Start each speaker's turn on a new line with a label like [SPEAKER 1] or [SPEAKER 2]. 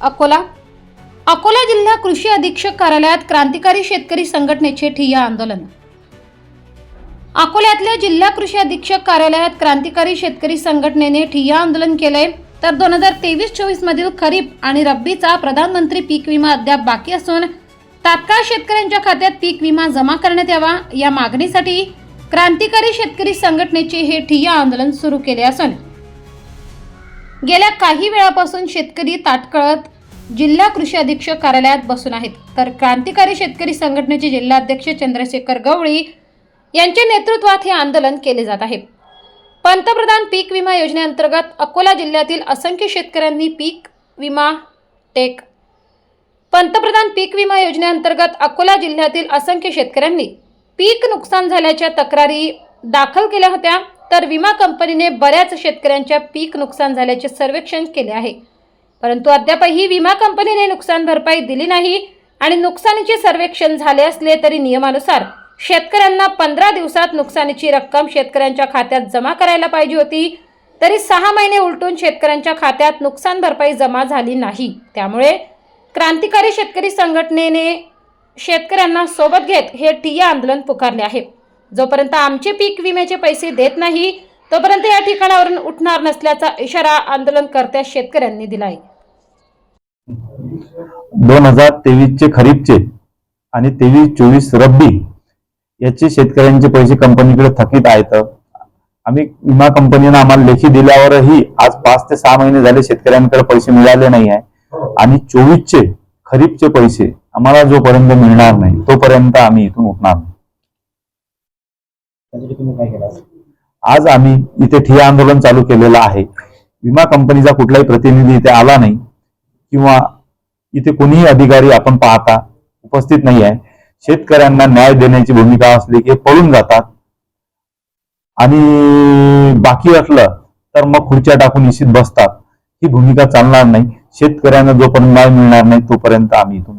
[SPEAKER 1] अकोला. अकोला जिल्हा कृषी अधीक्षक कार्यालयात क्रांतिकारी शेतकरी संघटनेचे ठिय्या आंदोलन. अकोल्यातल्या जिल्हा कृषी अधीक्षक कार्यालयात क्रांतिकारी शेतकरी संघटनेने ठिय्या आंदोलन केलंय. तर दोन हजार तेवीस चोवीस मधील खरीप आणि रब्बीचा प्रधानमंत्री पीक विमा अद्याप बाकी असून तात्काळ शेतकऱ्यांच्या खात्यात पीक विमा जमा करण्यात यावा या मागणीसाठी क्रांतिकारी शेतकरी संघटनेचे हे ठिय्या आंदोलन सुरू केले असून गेल्या काही वेळापासून शेतकरी ताटकळत जिल्हा कृषी अधीक्षक कार्यालयात बसून आहेत. तर क्रांतिकारी शेतकरी संघटनेचे जिल्हाध्यक्ष चंद्रशेखर गवळी यांच्या नेतृत्वात हे आंदोलन केले जात आहे. पंतप्रधान पीक विमा योजनेअंतर्गत अकोला जिल्ह्यातील असंख्य शेतकऱ्यांनी पीक विमा टेक पंतप्रधान पीक विमा योजनेअंतर्गत अकोला जिल्ह्यातील असंख्य शेतकऱ्यांनी पीक नुकसान झाल्याच्या तक्रारी दाखल केल्या होत्या. तर विमा कंपनीने बऱ्याच शेतकऱ्यांच्या पीक नुकसान झाल्याचे सर्वेक्षण केले आहे. परंतु अद्यापही विमा कंपनीने नुकसान भरपाई दिली नाही आणि नुकसानीचे सर्वेक्षण झाले असले तरी नियमानुसार शेतकऱ्यांना पंधरा दिवसात नुकसानीची रक्कम शेतकऱ्यांच्या खात्यात जमा करायला पाहिजे होती तरी सहा महिने उलटून शेतकऱ्यांच्या खात्यात नुकसान भरपाई जमा झाली नाही. त्यामुळे क्रांतिकारी शेतकरी संघटनेने शेतकऱ्यांना सोबत घेत हे ठिय्या आंदोलन पुकारले आहे. जोपर्यंत आमचे पीक विम्याचे पैसे देत नाही तोपर्यंत या ठिकाणावरून उठणार नसल्याचा इशारा आंदोलनकर्त्या शेतकऱ्यांनी दिलाय.
[SPEAKER 2] दोन हजार तेवीसचे खरीपचे आणि तेवीस चोवीस रब्बी याचे शेतकऱ्यांचे पैसे कंपनीकडे थकीत आहेत. आम्ही विमा कंपनीनं आम्हाला लेखी दिल्यावरही आज पाच ते सहा महिने झाले शेतकऱ्यांकडे पैसे मिळाले नाही आहे. आणि चोवीसचे खरीपचे पैसे आम्हाला जोपर्यंत मिळणार नाही तोपर्यंत आम्ही इथून उठणार नाही. आज आम्ही इथे ठिय्या आंदोलन चालू केलेलं आहे. विमा कंपनीचा कुठलाही प्रतिनिधी इथे आला नाही किंवा इथे कोणीही अधिकारी आपण पाहता उपस्थित नाही आहे. शेतकऱ्यांना न्याय देण्याची भूमिका असली की पळून जातात. आणि बाकी असलं तर मग खुर्च्या टाकून निश्चित बसतात. ही भूमिका चालणार नाही. शेतकऱ्यांना जोपर्यंत न्याय मिळणार नाही तोपर्यंत आम्ही इथून